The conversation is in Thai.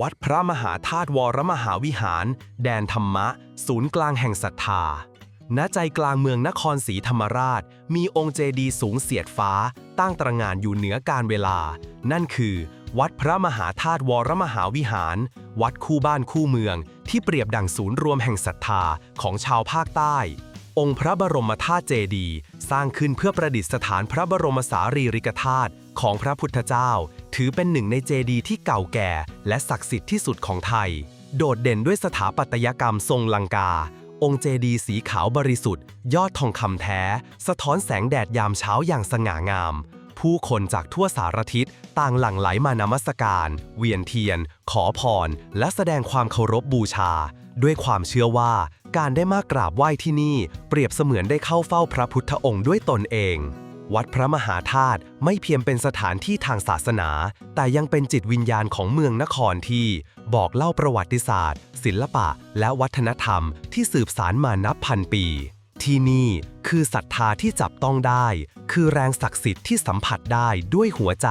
วัดพระมหาธาตุวรมหาวิหาร แดนธรรมะ ศูนย์กลางแห่งศรัทธา ณ ใจกลางเมืองนครศรีธรรมราช มีองค์เจดีย์สูงเสียดฟ้า ตั้งตระงานอยู่เหนือการเวลา นั่นคือ วัดพระมหาธาตุวรมหาวิหาร วัดคู่บ้านคู่เมือง ที่เปรียบดังศูนย์รวมแห่งศรัทธาของชาวภาคใต้ องค์พระบรมธาตุเจดีย์สร้างขึ้นเพื่อประดิษฐานพระบรมสารีริกธาตุของพระพุทธเจ้า ถือเป็นหนึ่งในเจดีย์ที่เก่าแก่ และศักดิ์สิทธิ์ที่สุดของไทย โดดเด่นด้วยสถาปัตยกรรมทรงลังกา องค์เจดีย์สีขาวบริสุทธิ์ ยอดทองคำแท้ สะท้อนแสงแดดยามเช้าอย่างสง่างาม ผู้คนจากทั่วสารทิศต่างหลั่งไหลมานมัสการ เวียนเทียน ขอพร และแสดงความเคารพบูชา ด้วยความเชื่อว่าการได้มากราบไหว้ที่นี่ เปรียบเสมือนได้เข้าเฝ้าพระพุทธองค์ด้วยตนเอง วัดพระมหาธาตุไม่เพียงเป็นสถานที่ทางศาสนา แต่ยังเป็นจิตวิญญาณของเมืองนครที่ บอกเล่าประวัติศาสตร์ ศิลปะ และวัฒนธรรมที่สืบสานมานับพันปี ที่นี่คือศรัทธาที่จับต้องได้ คือแรงศักดิ์สิทธิ์ที่สัมผัสได้ด้วยหัวใจ